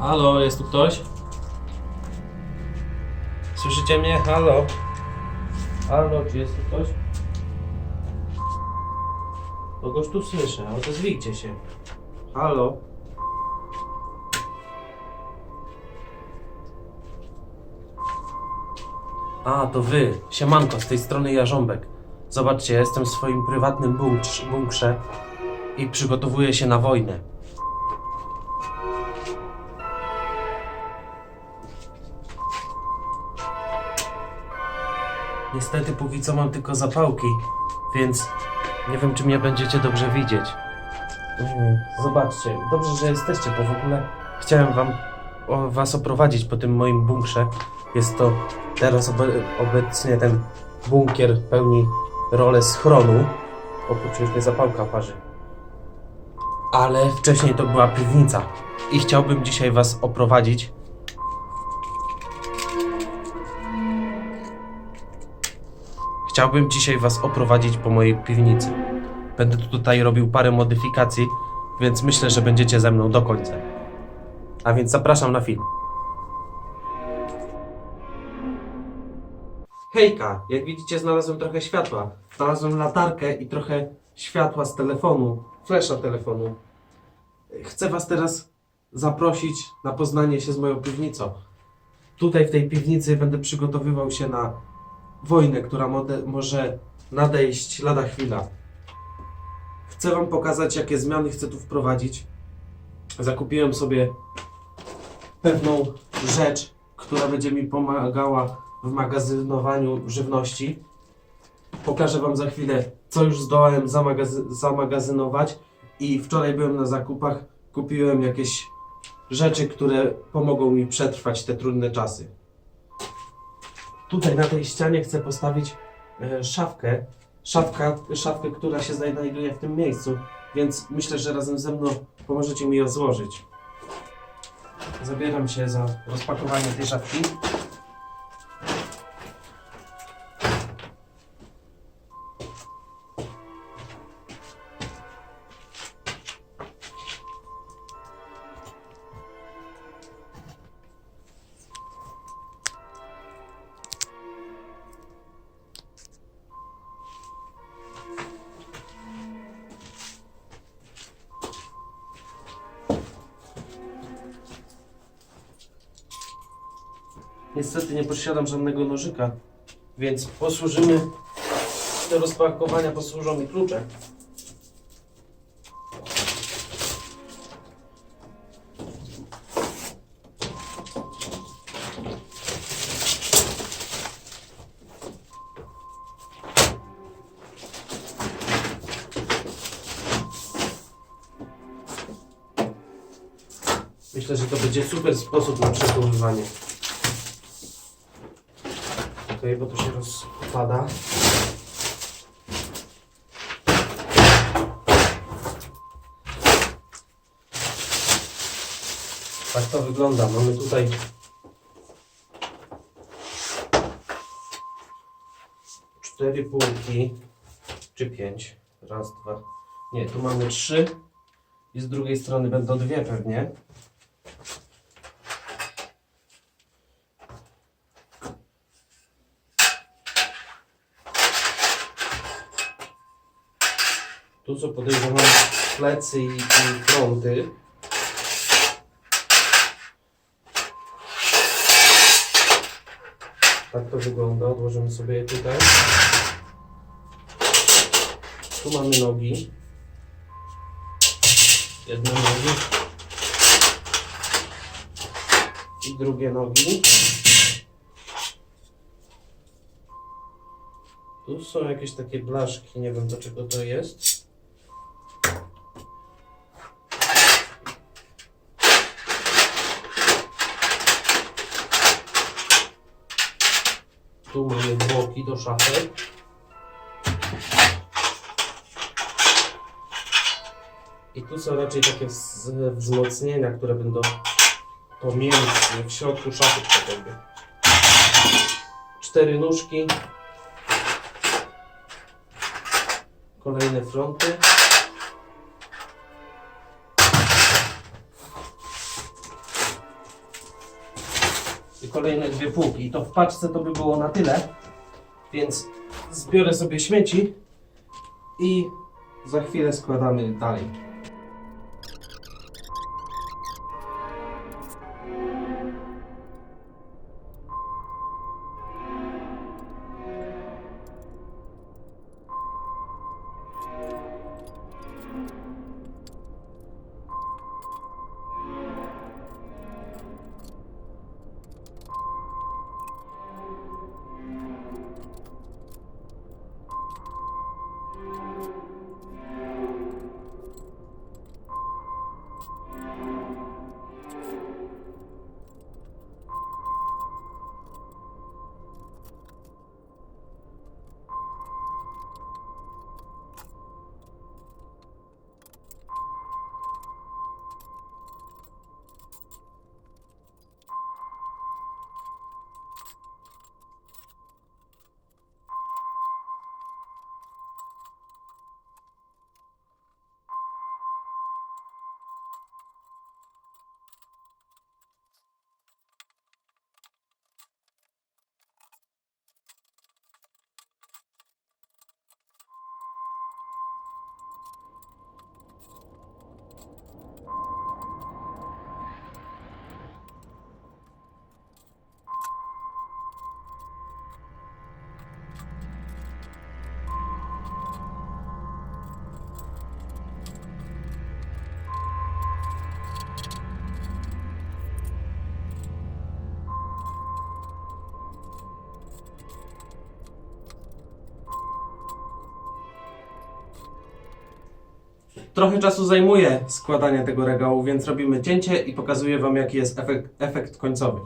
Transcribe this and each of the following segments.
Halo, jest tu ktoś? Słyszycie mnie? Halo? Halo, czy jest tu ktoś? Kogoś tu słyszę, odezwijcie się. Halo? A, to wy. Siemanko, z tej strony Jarząbek. Zobaczcie, ja jestem w swoim prywatnym bunkrze, i przygotowuję się na wojnę. Niestety póki co mam tylko zapałki, więc nie wiem czy mnie będziecie dobrze widzieć. Mm, Zobaczcie, dobrze, że jesteście, bo w ogóle chciałem wam o, was oprowadzić po tym moim bunkrze. Jest to teraz obe, obecnie ten bunkier pełni rolę schronu. Oprócz już mnie zapałka parzy. Ale wcześniej to była piwnica. I chciałbym dzisiaj was oprowadzić Chciałbym dzisiaj Was oprowadzić po mojej piwnicy. Będę tutaj robił parę modyfikacji, więc myślę, że będziecie ze mną do końca. A więc zapraszam na film. Hejka, jak widzicie znalazłem trochę światła. Znalazłem latarkę i trochę światła z telefonu, flesza telefonu. Chcę Was teraz zaprosić na poznanie się z moją piwnicą. Tutaj w tej piwnicy będę przygotowywał się na wojnę, która może nadejść lada chwila. Chcę Wam pokazać, jakie zmiany chcę tu wprowadzić. Zakupiłem sobie pewną rzecz, która będzie mi pomagała w magazynowaniu żywności. Pokażę Wam za chwilę, co już zdołałem zamagazy- zamagazynować. I wczoraj byłem na zakupach, kupiłem jakieś rzeczy, które pomogą mi przetrwać te trudne czasy. Tutaj na tej ścianie chcę postawić e, szafkę. Szafka, szafkę, która się znajduje w tym miejscu, więc myślę, że razem ze mną pomożecie mi ją złożyć. Zabieram się za rozpakowanie tej szafki. Niestety nie posiadam żadnego nożyka, więc posłużymy do rozpakowania posłużą mi klucze. Myślę, że to będzie super sposób na przechowywanie. Okej, bo to się rozpada. Tak to wygląda. Mamy tutaj cztery półki, czy pięć. Raz, dwa. Nie, tu mamy trzy. I z drugiej strony będą dwie pewnie. Tu co podejrzewam plecy i, i fronty. Tak to wygląda. Odłożymy sobie je tutaj. Tu mamy nogi. Jedne nogi. I drugie nogi. Tu są jakieś takie blaszki, nie wiem do czego to jest. Tu mamy boki do szafy. I tu są raczej takie wz- wzmocnienia, które będą pomiędzy, w środku szafy jakby. Cztery nóżki. Kolejne fronty. Kolejne dwie półki. I to w paczce to by było na tyle. Więc zbiorę sobie śmieci i za chwilę składamy dalej. Trochę czasu zajmuje składanie tego regału, więc robimy cięcie i pokazuję Wam jaki jest efekt, efekt końcowy.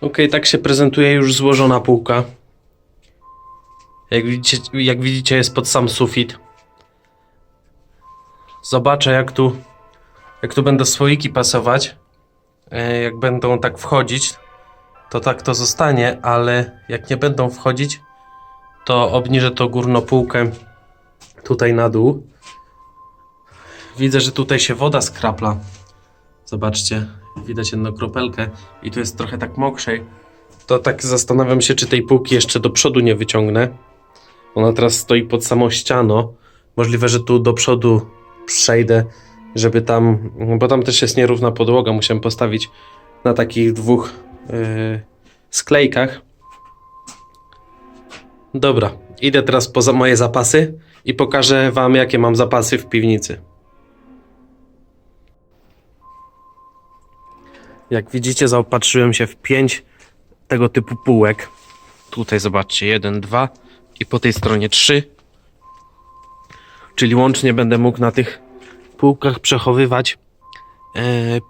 Ok, tak się prezentuje już złożona półka. Jak widzicie, jak widzicie jest pod sam sufit. Zobaczę jak tu, jak tu będą słoiki pasować. E, Jak będą tak wchodzić, to tak to zostanie, ale jak nie będą wchodzić, to obniżę to górną półkę tutaj na dół. Widzę, że tutaj się woda skrapla. Zobaczcie, widać jedną kropelkę i tu jest trochę tak mokrzej. To tak zastanawiam się, czy tej półki jeszcze do przodu nie wyciągnę. Ona teraz stoi pod samą ścianą. Możliwe, że tu do przodu przejdę, żeby tam, bo tam też jest nierówna podłoga. Musiałem postawić na takich dwóch yy, sklejkach. Dobra, idę teraz poza moje zapasy i pokażę Wam, jakie mam zapasy w piwnicy. Jak widzicie, zaopatrzyłem się w pięć tego typu półek. Tutaj zobaczcie, jeden, dwa i po tej stronie trzy. Czyli łącznie będę mógł na tych półkach przechowywać e,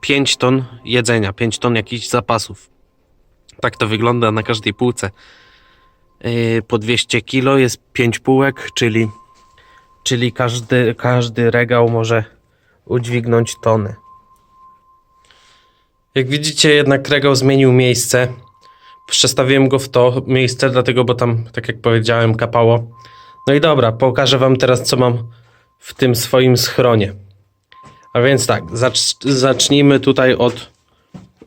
5 ton jedzenia, 5 ton jakichś zapasów. Tak to wygląda na każdej półce. E, po 200 kg jest 5 półek, czyli, czyli każdy, każdy regał może udźwignąć tony. Jak widzicie, jednak regał zmienił miejsce. Przestawiłem go w to miejsce, dlatego, bo tam, tak jak powiedziałem, kapało. No i dobra, pokażę Wam teraz, co mam w tym swoim schronie. A więc tak, zacz, zacznijmy tutaj od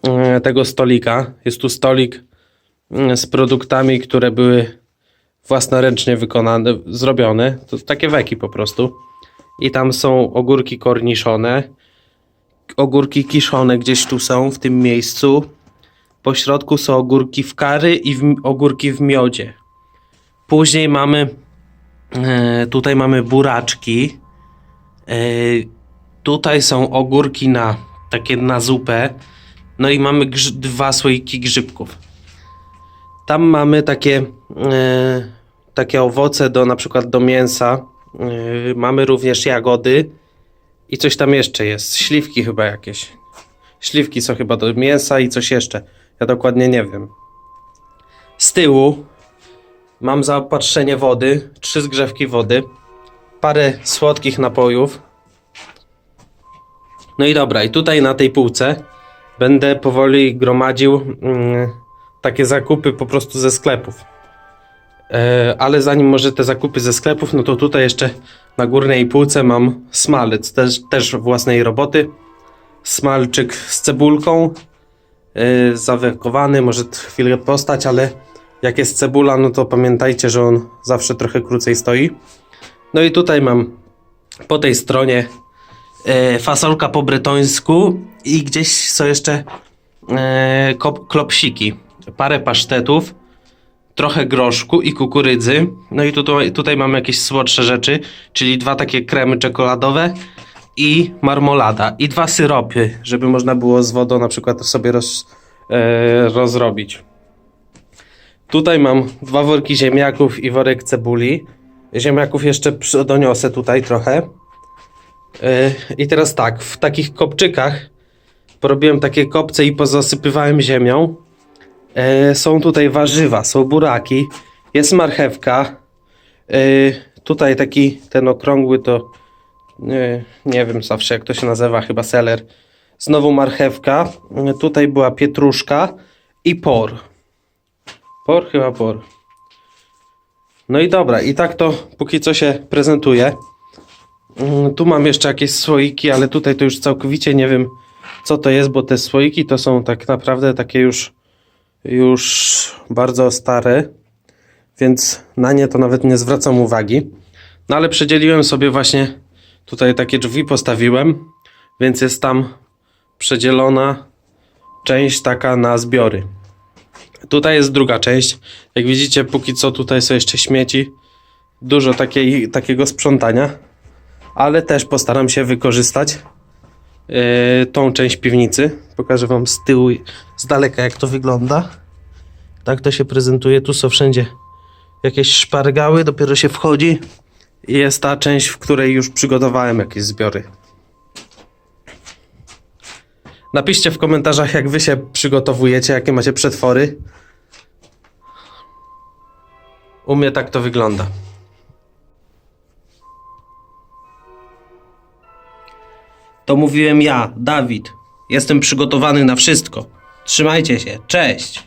mm, tego stolika. Jest tu stolik mm, z produktami, które były własnoręcznie wykonane, zrobione. To takie weki po prostu. I tam są ogórki korniszone ogórki kiszone gdzieś tu są w tym miejscu. Po środku są ogórki w kary i w, ogórki w miodzie. Później mamy e, tutaj mamy buraczki. E, tutaj są ogórki na takie na zupę. No i mamy dwa słoiki grzybków. Tam mamy takie e, takie owoce do na przykład do mięsa. Mamy również jagody. I coś tam jeszcze jest. Śliwki chyba jakieś. Śliwki są chyba do mięsa i coś jeszcze. Ja dokładnie nie wiem. Z tyłu mam zaopatrzenie wody, trzy zgrzewki wody, parę słodkich napojów. No i dobra, i tutaj na tej półce będę powoli gromadził mm, takie zakupy po prostu ze sklepów. E, ale zanim może te zakupy ze sklepów, no to tutaj jeszcze na górnej półce mam smalec, też, też własnej roboty. Smalczyk z cebulką, yy, zawekowany, może chwilę postać, ale jak jest cebula, no to pamiętajcie, że on zawsze trochę krócej stoi. No i tutaj mam po tej stronie e, fasolka po bretońsku i gdzieś są jeszcze e, kop, klopsiki, parę pasztetów, trochę groszku i kukurydzy. No i tutaj, tutaj mamy jakieś słodsze rzeczy, czyli dwa takie kremy czekoladowe i marmolada i dwa syropy, żeby można było z wodą na przykład sobie roz, e, rozrobić. Tutaj mam dwa worki ziemniaków i worek cebuli. Ziemniaków jeszcze doniosę tutaj trochę. Yy, I teraz tak, w takich kopczykach porobiłem takie kopce i pozasypywałem ziemią. Yy, Są tutaj warzywa, są buraki, jest marchewka. Yy, Tutaj taki ten okrągły to yy, nie wiem zawsze jak to się nazywa, chyba seler. Znowu marchewka. Yy, Tutaj była pietruszka i por. Por, chyba por. No i dobra, i tak to póki co się prezentuje. Mm, Tu mam jeszcze jakieś słoiki, ale tutaj to już całkowicie nie wiem co to jest, bo te słoiki to są tak naprawdę takie już już bardzo stare, więc na nie to nawet nie zwracam uwagi. No ale przedzieliłem sobie właśnie tutaj takie drzwi postawiłem, więc jest tam przedzielona część taka na zbiory. Tutaj jest druga część. Jak widzicie, póki co tutaj są jeszcze śmieci. Dużo takiej, takiego sprzątania. Ale też postaram się wykorzystać tą część piwnicy. Pokażę Wam z tyłu, z daleka jak to wygląda. Tak to się prezentuje. Tu są wszędzie jakieś szpargały. Dopiero się wchodzi. I jest ta część, w której już przygotowałem jakieś zbiory. Napiszcie w komentarzach, jak wy się przygotowujecie, jakie macie przetwory. U mnie tak to wygląda. To mówiłem ja, Dawid. Jestem przygotowany na wszystko. Trzymajcie się. Cześć.